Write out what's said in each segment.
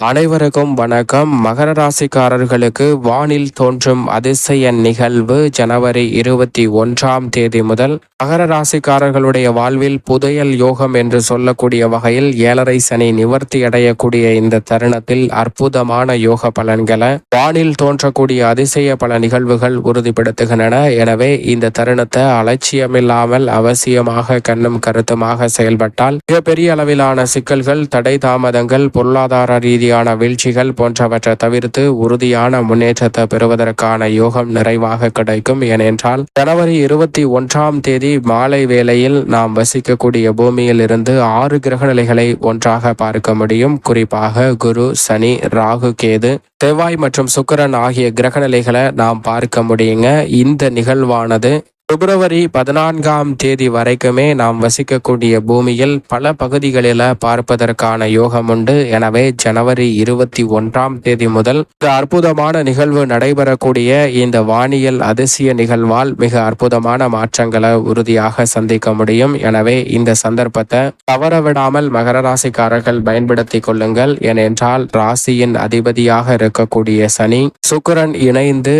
அனைவருக்கும் வணக்கம். மகர ராசிக்காரர்களுக்கு வானில் தோன்றும் அதிசய நிகழ்வு ஜனவரி இருபத்தி ஒன்றாம் தேதி முதல். மகர ராசிக்காரர்களுடைய வாழ்வில் புதையல் யோகம் என்று சொல்லக்கூடிய வகையில் ஏழரை சனி நிவர்த்தி அடையக்கூடிய இந்த தருணத்தில் அற்புதமான யோக பலன்களை வானில் தோன்றக்கூடிய அதிசய பல நிகழ்வுகள் உறுதிப்படுத்துகின்றன. எனவே இந்த தருணத்தை அலட்சியமில்லாமல் அவசியமாக கண்ணும் கருத்துமாக செயல்பட்டால் மிகப்பெரிய அளவிலான சிக்கல்கள் தடை தாமதங்கள் பொருளாதார ரீதியான வீழ்ச்சிகள் போன்றவற்றை தவிர்த்து உறுதியான முன்னேற்றத்தை பெறுவதற்கான யோகம் நிறைவாக கிடைக்கும். ஏனென்றால் ஜனவரி இருபத்தி ஒன்றாம் தேதி மாலை வேளையில் நாம் வசிக்கக்கூடிய பூமியில் இருந்து ஆறு கிரகநிலைகளை ஒன்றாக பார்க்க முடியும். குறிப்பாக குரு சனி ராகு கேது செவ்வாய் மற்றும் சுக்கரன் ஆகிய கிரகநிலைகளை நாம் பார்க்க முடியுங்க. இந்த நிகழ்வானது பிப்ரவரி பதினான்காம் தேதி வரைக்குமே நாம் வசிக்கக்கூடிய பூமியில் பல பகுதிகளில் பார்ப்பதற்கான யோகம் உண்டு. எனவே ஜனவரி இருபத்தி ஒன்றாம் தேதி முதல் இந்த அற்புதமான நிகழ்வு நடைபெறக்கூடிய இந்த வானியல் அதிசய நிகழ்வால் மிக அற்புதமான மாற்றங்களை உறுதியாக சந்திக்க முடியும். எனவே இந்த சந்தர்ப்பத்தை தவறவிடாமல் மகர ராசிக்காரர்கள் பயன்படுத்தி கொள்ளுங்கள். ஏனென்றால் ராசியின் அதிபதியாக இருக்கக்கூடிய சனி சுக்கரன் இணைந்து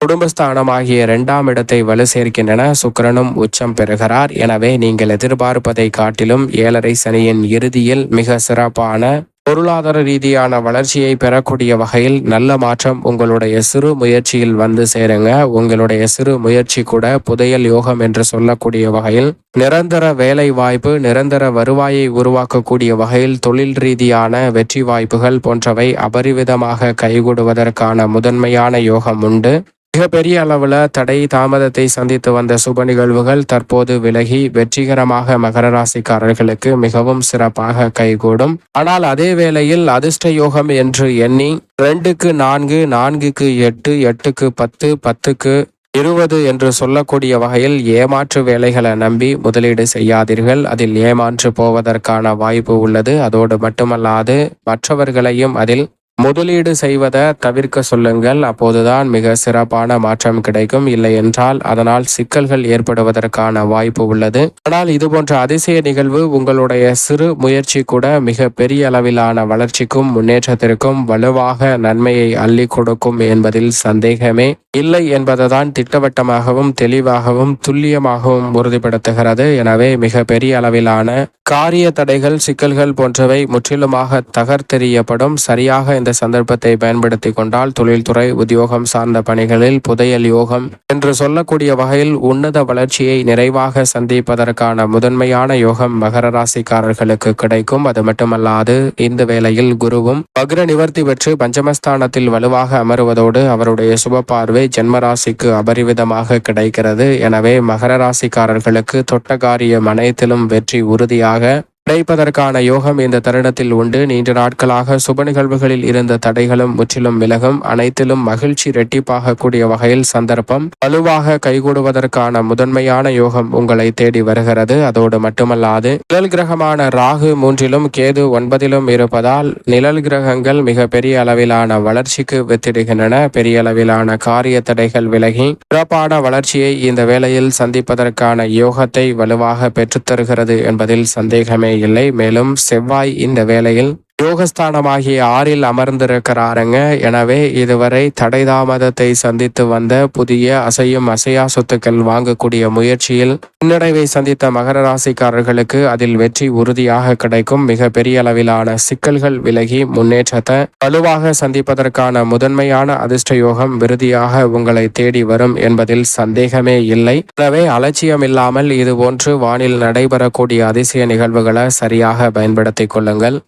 குடும்பஸ்தானம் ஆகிய இரண்டாம் இடத்தை வலு சேர்க்கின்றன. சுக்கிரனும் உச்சம் பெறுகிறார். எனவே நீங்கள் எதிர்பார்ப்பதை காட்டிலும் ஏழரை சனியின் இறுதியில் மிக சிறப்பான பொருளாதார ரீதியான வளர்ச்சியை பெறக்கூடிய வகையில் நல்ல மாற்றம் உங்களுடைய சிறு முயற்சியில் வந்து சேருங்க. உங்களுடைய சிறு முயற்சி கூட புதையல் யோகம் என்று சொல்லக்கூடிய வகையில் நிரந்தர வேலை வாய்ப்பு நிரந்தர வருவாயை உருவாக்கக்கூடிய வகையில் தொழில் ரீதியான வெற்றி வாய்ப்புகள் போன்றவை அபரிவிதமாக கைகூடுவதற்கான முதன்மையான யோகம் உண்டு. மிகப்பெரிய அளவில் தடை தாமதத்தை சந்தித்து வந்த சுப நிகழ்வுகள் தற்போது விலகி வெற்றிகரமாக மகர ராசிக்காரர்களுக்கு மிகவும் சிறப்பாக கைகூடும். ஆனால் அதே வேளையில் அதிர்ஷ்ட யோகம் என்று எண்ணி ரெண்டுக்கு நான்கு நான்குக்கு எட்டு எட்டுக்கு பத்து பத்துக்கு இருபது என்று சொல்லக்கூடிய வகையில் ஏமாற்று வேலைகளை நம்பி முதலீடு செய்யாதீர்கள். அதில் ஏமாற்று போவதற்கான வாய்ப்பு உள்ளது. அதோடு மட்டுமல்லாது மற்றவர்களையும் அதில் முதலீடு செய்வதை தவிர்க்க சொல்லுங்கள். அப்போதுதான் மிக சிறப்பான மாற்றம் கிடைக்கும். இல்லை என்றால் அதனால் சிக்கல்கள் ஏற்படுவதற்கான வாய்ப்பு உள்ளது. ஆனால் இது போன்ற அதிசய நிகழ்வு உங்களுடைய சிறு முயற்சி கூட மிக பெரிய அளவிலான வளர்ச்சிக்கும் முன்னேற்றத்திற்கும் வலுவாக நன்மையை அள்ளி கொடுக்கும் என்பதில் சந்தேகமே இல்லை என்பதுதான் திட்டவட்டமாகவும் தெளிவாகவும் துல்லியமாகவும் உறுதிப்படுத்துகிறது. எனவே மிக பெரிய அளவிலான காரிய தடைகள் சிக்கல்கள் போன்றவை முற்றிலுமாக தகர்த்தெறியப்படும். சரியாக இந்த சந்தர்ப்பத்தை பயன்படுத்தி கொண்டால் தொழில்துறை உத்தியோகம் சார்ந்த பணிகளில் புதையல் யோகம் என்று சொல்லக்கூடிய வகையில் உன்னத வளர்ச்சியை நிறைவாக சந்திப்பதற்கான முதன்மையான யோகம் மகர ராசிக்காரர்களுக்கு கிடைக்கும். அது மட்டுமல்லாது இந்த வேளையில் குருவும் வக்ர நிவர்த்தி பெற்று பஞ்சமஸ்தானத்தில் வலுவாக அமருவதோடு அவருடைய சுப பார்வை ஜென்மராசிக்கு அபரிவிதமாக கிடைக்கிறது. எனவே மகர ராசிக்காரர்களுக்கு தொட்டகாரியம் அனைத்திலும் வெற்றி உறுதியாக கிடைப்பதற்கான யோகம் இந்த தருணத்தில் உண்டு. நீண்ட நாட்களாக சுப நிகழ்வுகளில் இருந்த தடைகளும் முற்றிலும் விலகும் அனைத்திலும் மகிழ்ச்சி இரட்டிப்பாக கூடிய வகையில் சந்தர்ப்பம். வலுவாக கைகூடுவதற்கான முதன்மையான யோகம் உங்களை தேடி வருகிறது. அதோடு மட்டுமல்லாது நிழல் கிரகமான ராகு மூன்றிலும் கேது ஒன்பதிலும் இருப்பதால் நிழல் கிரகங்கள் மிக பெரிய அளவிலான வளர்ச்சிக்கு வித்திடுகின்றன. பெரிய அளவிலான காரிய தடைகள் விலகி சிறப்பான வளர்ச்சியை இந்த வேளையில் சந்திப்பதற்கான யோகத்தை வலுவாக பெற்றுத்தருகிறது என்பதில் சந்தேகமே இல்லை மேலும் செவ்வாய் இந்த வேளையில் யோகஸ்தானமாகிய ஆறில் அமர்ந்திருக்கிறாருங்க. எனவே இதுவரை தடை தாமதத்தை சந்தித்து வந்த புதிய அசையும் அசையா சொத்துக்கள் வாங்கக்கூடிய முயற்சியில் பின்னடைவை சந்தித்த மகர ராசிக்காரர்களுக்கு அதில் வெற்றி உறுதியாக கிடைக்கும். மிக பெரிய அளவிலான சிக்கல்கள் விலகி முன்னேற்றத்தை வலுவாக சந்திப்பதற்கான முதன்மையான அதிர்ஷ்ட யோகம் விருதியாக உங்களை தேடி வரும் என்பதில் சந்தேகமே இல்லை. எனவே அலட்சியம் இல்லாமல் இது போன்று வானில் நடைபெறக்கூடிய அதிசய நிகழ்வுகளை சரியாக பயன்படுத்திக் கொள்ளுங்கள்.